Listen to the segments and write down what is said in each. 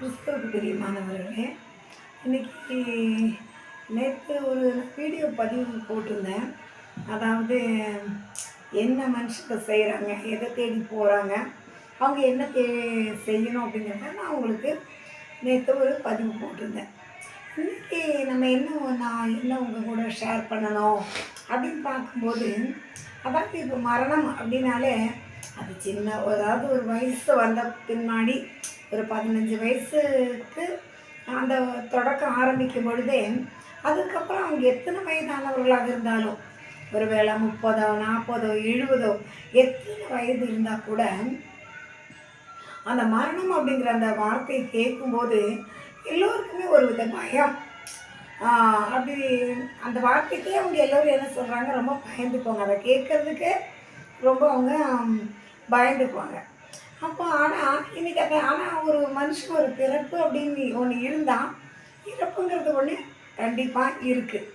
கிறிஸ்துவுக்கு பிரியமானவர்களே இன்னைக்கு நேற்று ஒரு வீடியோ பதிவு போட்டிருந்தேன். அதாவது என்ன மனுஷங்க செய்கிறாங்க எதை தேடி போகிறாங்க அவங்க என்ன தே செய்யணும் அப்படிங்கிறத நான் உங்களுக்கு நேற்று ஒரு பதிவு போட்டிருந்தேன். இன்னைக்கு நம்ம என்ன நான் என்ன உங்கள் கூட ஷேர் பண்ணணும் அப்படின்னு பார்க்கும்போது அதாவது இப்போ மரணம் அப்படின்னாலே அது சின்ன அதாவது ஒரு வயசு வந்த பின்னாடி ஒரு பதினஞ்சு வயசுக்கு அந்த தொடக்கம் ஆரம்பிக்கும் பொழுதே அதுக்கப்புறம் அவங்க எத்தனை வயதானவர்களாக இருந்தாலும் ஒரு வேளை முப்பதோ நாற்பதோ எழுபதோ எத்தனை வயது இருந்தால் கூட அந்த மரணம் அப்படிங்கிற அந்த வார்த்தையை கேட்கும்போது எல்லோருக்குமே ஒரு வித பயம். அப்படி அந்த வார்த்தைக்கே அவங்க எல்லோரும் என்ன சொல்கிறாங்க ரொம்ப பயந்துக்குவாங்க அதை கேட்குறதுக்கு ரொம்ப அவங்க பயந்துக்குவாங்க. அப்போ ஆனால் இன்னைக்கு அது ஆனால் ஒரு மனுஷன் ஒரு பிறப்பு அப்படின்னு ஒன்று இருந்தால் இறப்புங்கிறது ஒன்று கண்டிப்பாக இருக்குது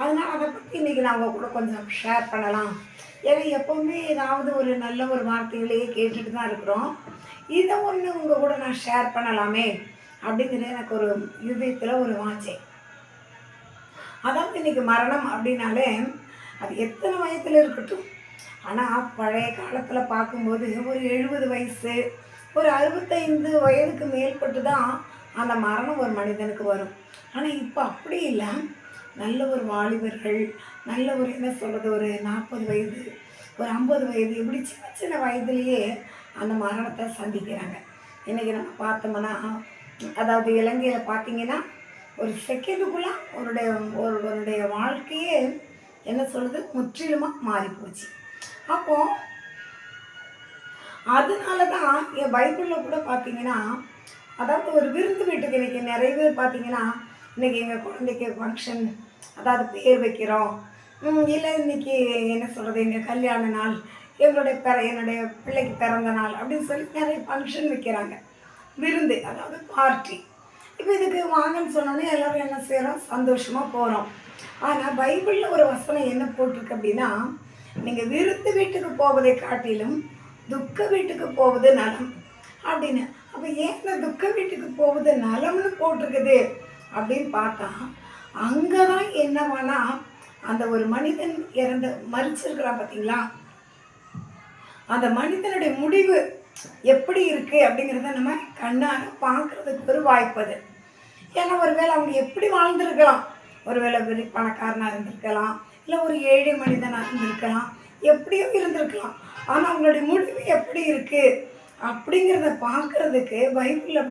அதனால் அதை பற்றி இன்றைக்கி நான் உங்கள் கூட கொஞ்சம் ஷேர் பண்ணலாம். ஏன்னா எப்போவுமே ஏதாவது ஒரு நல்ல ஒரு வார்த்தைகளையே கேட்டுட்டு தான் இருக்கிறோம். இதை ஒன்று உங்கள் கூட நான் ஷேர் பண்ணலாமே அப்படிங்கிறது எனக்கு ஒரு இதயத்தில் ஒரு வாஞ்சை. அதாவது இன்னைக்கு மரணம் அப்படின்னாலே அது எத்தனை வயதில் இருக்கட்டும் ஆனால் பழைய காலத்தில் பார்க்கும்போது ஒரு எழுபது வயசு ஒரு அறுபத்தைந்து வயதுக்கு மேற்பட்டு தான் அந்த மரணம் ஒரு மனிதனுக்கு வரும். ஆனால் இப்போ அப்படி இல்லை. நல்ல ஒரு வாலிபர்கள் நல்ல ஒரு என்ன சொல்கிறது ஒரு நாற்பது வயது ஒரு ஐம்பது வயது இப்படி சின்ன சின்ன வயதுலேயே அந்த மரணத்தை சந்திக்கிறாங்க. இன்றைக்கி நம்ம பார்த்தோம்னா அதாவது இலங்கையில் பார்த்தீங்கன்னா ஒரு செகண்டுக்குள்ளே அவருடைய ஒருவருடைய வாழ்க்கையே என்ன சொல்கிறது முற்றிலுமாக மாறிப்போச்சு. அப்போ அதனால தான் என் பைபிளில் கூட பார்த்தீங்கன்னா அதாவது ஒரு விருந்து வீட்டுக்கு இன்றைக்கி நிறைய பேர் பார்த்தீங்கன்னா இன்றைக்கி எங்கள் குழந்தைக்கு ஃபங்க்ஷன் அதாவது பேர் வைக்கிறோம். இல்லை இன்னைக்கு என்ன சொல்கிறது எங்கள் கல்யாண நாள் எங்களுடைய பிற என்னுடைய பிள்ளைக்கு பிறந்த நாள் அப்படின்னு சொல்லி நிறைய ஃபங்க்ஷன் வைக்கிறாங்க. விருந்து அதாவது பார்ட்டி இப்போ இதுக்கு வாங்கன்னு சொன்னோன்னே எல்லோரும் என்ன செய்கிறோம் சந்தோஷமாக போகிறோம் ஆனால் பைபிளில் ஒரு வசனம் என்ன போட்டிருக்கு அப்படின்னா நீங்கள் விருத்து வீட்டுக்கு போவதை காட்டிலும் துக்க வீட்டுக்கு போவது நலம். அப்படின்னு அப்போ ஏன் இந்த துக்க வீட்டுக்கு போவது நலம்னு போட்டிருக்குது? அப்படின்னு பார்த்தா அங்கே தான் என்னவானா அந்த ஒரு மனிதன் இறந்த மறிச்சிருக்கிறான் பார்த்தீங்களா அந்த மனிதனுடைய முடிவு எப்படி இருக்கு அப்படிங்கிறத நம்ம கண்ணால் பார்க்கறதுக்கு ஒரு வாய்ப்பு அது. ஏன்னா ஒருவேளை அவங்க எப்படி வாழ்ந்திருக்கலாம்? ஒருவேளை பெரிய பணக்காரனாக இருந்திருக்கலாம். இல்லை ஒரு ஏழை மனிதனாக இருந்திருக்கலாம். எப்படியோ இருந்திருக்கலாம். ஆனால் அவங்களுடைய முடிவு எப்படி இருக்குது அப்படிங்கிறத பார்க்குறதுக்கு பைபிளில்